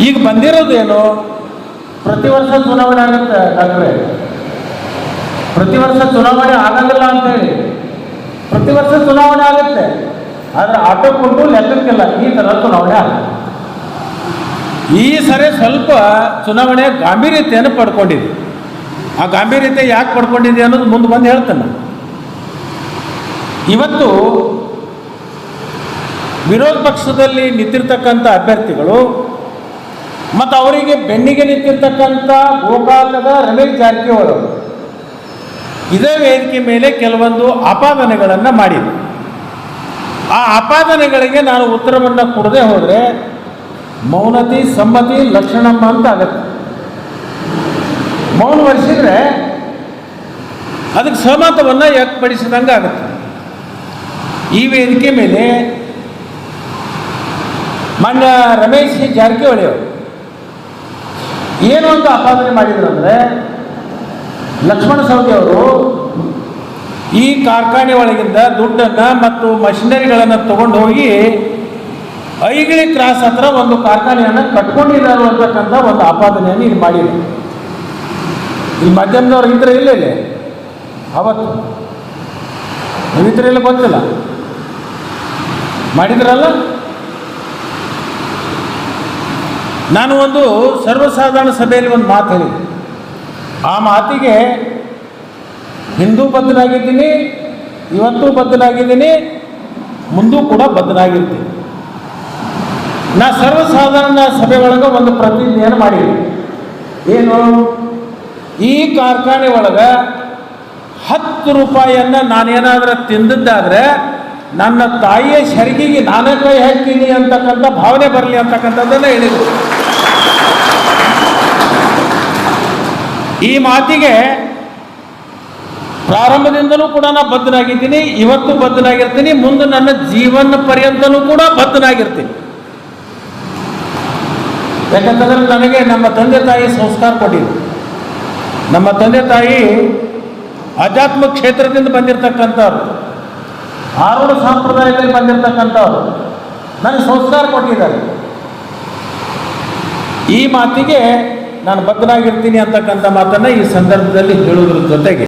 ಈಗ ಬಂದಿರೋದೇನು ಪ್ರತಿ ವರ್ಷ ಚುನಾವಣೆ ಆಗುತ್ತೆ ಡಾಕ್ಟ್ರೆ. ಪ್ರತಿ ವರ್ಷ ಚುನಾವಣೆ ಆಗಂಗಿಲ್ಲ ಅಂತೇಳಿ. ಪ್ರತಿ ವರ್ಷ ಚುನಾವಣೆ ಆಗುತ್ತೆ. ಆದರೆ ಆಟೋ ಕೊಟ್ಟು ಲೆಕ್ಕಕ್ಕಿಲ್ಲ. ಈ ಥರ ಚುನಾವಣೆ ಆಗುತ್ತೆ. ಈ ಸರಿ ಸ್ವಲ್ಪ ಚುನಾವಣೆ ಗಾಂಭೀರ್ಯತೆಯನ್ನು ಪಡ್ಕೊಂಡಿದೆ. ಆ ಗಾಂಭೀರ್ಯತೆ ಯಾಕೆ ಪಡ್ಕೊಂಡಿದೆ ಅನ್ನೋದು ಮುಂದೆ ಬಂದು ಹೇಳ್ತೇನೆ. ಇವತ್ತು ವಿರೋಧ ಪಕ್ಷದಲ್ಲಿ ನಿಂತಿರ್ತಕ್ಕಂಥ ಅಭ್ಯರ್ಥಿಗಳು ಮತ್ತು ಅವರಿಗೆ ಬೆನ್ನಿಗೆ ನಿಂತಿರ್ತಕ್ಕಂಥ ಗೋಕಾಕದ ರಮೇಶ್ ಜಾರಕಿಹೊಳಿ ಇದೇ ವೇದಿಕೆ ಮೇಲೆ ಕೆಲವೊಂದು ಆಪಾದನೆಗಳನ್ನು ಮಾಡಿದೆ ಆ ಆಪಾದನೆಗಳಿಗೆ ನಾನು ಉತ್ತರವನ್ನು ಕೊಡದೆ ಹೋದರೆ ಮೌನತಿ ಸಮ್ಮತಿ ಲಕ್ಷಣಮ್ಮ ಅಂತ ಆಗತ್ತೆ. ಮೌನ ವರ್ಷಿದ್ರೆ ಅದಕ್ಕೆ ಸಹಮತವನ್ನು ವ್ಯಕ್ತಪಡಿಸಿದಂಗೆ ಆಗುತ್ತೆ. ಈ ವೇದಿಕೆ ಮೇಲೆ ಮಾನ್ಯ ರಮೇಶ್ ಜಾರಕಿಹೊಳಿ ಅವರು ಏನು ಅಂತ ಆಪಾದನೆ ಮಾಡಿದ್ರು ಅಂದರೆ ಲಕ್ಷ್ಮಣ ಸವದಿ ಅವರು ಈ ಕಾರ್ಖಾನೆ ಒಳಗಿಂದ ದುಡ್ಡನ್ನು ಮತ್ತು ಮಷಿನರಿಗಳನ್ನು ತಗೊಂಡು ಹೋಗಿ ಐಗಿಳಿ ಕ್ರಾಸ್ ಹತ್ರ ಒಂದು ಕಾರ್ಖಾನೆಯನ್ನು ಕಟ್ಕೊಂಡಿದ್ದಾರೆ ಅಂತಕ್ಕಂಥ ಒಂದು ಆಪಾದನೆಯನ್ನು ಇಲ್ಲಿ ಮಾಡಿದ್ರು. ಈ ಮಾಧ್ಯಮದವ್ರು ಇದ್ರೆ ಇಲ್ಲ ಇಲ್ಲಿ. ಅವತ್ತು. ಇದ್ರೆ ಇಲ್ಲ ಗೊತ್ತಿಲ್ಲ ಮಾಡಿದ್ರಲ್ಲ? ನಾನು ಒಂದು ಸರ್ವಸಾಧಾರಣ ಸಭೆಯಲ್ಲಿ ಒಂದು ಮಾತು ಹೇಳಿದೆ. ಆ ಮಾತಿಗೆ ಹಿಂದೂ ಬದ್ಧನಾಗಿದ್ದೀನಿ, ಇವತ್ತು ಬದ್ಧನಾಗಿದ್ದೀನಿ, ಮುಂದೂ ಕೂಡ ಬದ್ಧನಾಗಿರ್ತೀನಿ. ನಾ ಸರ್ವಸಾಧಾರಣ ಸಭೆ ಒಳಗೆ ಒಂದು ಪ್ರತಿಜ್ಞೆಯನ್ನು ಮಾಡಿದ್ದೀನಿ. ಏನು? ಈ ಕಾರ್ಖಾನೆ ಒಳಗೆ ಹತ್ತು ರೂಪಾಯಿಯನ್ನು ನಾನೇನಾದರೂ ತಿಂದದ್ದಾದರೆ ನನ್ನ ತಾಯಿಯ ಶರಿಗೆಗೆ ನಾನೇ ಕೈ ಹಾಕ್ತೀನಿ ಅಂತಕ್ಕಂಥ ಭಾವನೆ ಬರಲಿ ಅಂತಕ್ಕಂಥದ್ದನ್ನು ಹೇಳಿದರು. ಈ ಮಾತಿಗೆ ಪ್ರಾರಂಭದಿಂದಲೂ ಕೂಡ ನಾನು ಬದ್ಧನಾಗಿದ್ದೀನಿ, ಇವತ್ತು ಬದ್ಧನಾಗಿರ್ತೀನಿ, ಮುಂದೆ ನನ್ನ ಜೀವನ ಪರ್ಯಂತನೂ ಕೂಡ ಬದ್ಧನಾಗಿರ್ತೀನಿ. ಯಾಕಂತಂದ್ರೆ ನನಗೆ ನಮ್ಮ ತಂದೆ ತಾಯಿ ಸಂಸ್ಕಾರ ಕೊಟ್ಟಿದ್ರು. ನಮ್ಮ ತಂದೆ ತಾಯಿ ಅಧ್ಯಾತ್ಮ ಕ್ಷೇತ್ರದಿಂದ ಬಂದಿರತಕ್ಕಂಥವ್ರು. ಆರೋಢ ಸಂಪ್ರದಾಯದಲ್ಲಿ ಬಂದಿರತಕ್ಕಂಥವ್ರು. ನನಗೆ ಸಂಸ್ಕಾರ ಕೊಟ್ಟಿದ್ದಾರೆ. ಈ ಮಾತಿಗೆ ನಾನು ಬದ್ಧನಾಗಿರ್ತೀನಿ ಅಂತಕ್ಕಂಥ ಮಾತನ್ನು ಈ ಸಂದರ್ಭದಲ್ಲಿ ಹೇಳುವುದ್ರ ಜೊತೆಗೆ.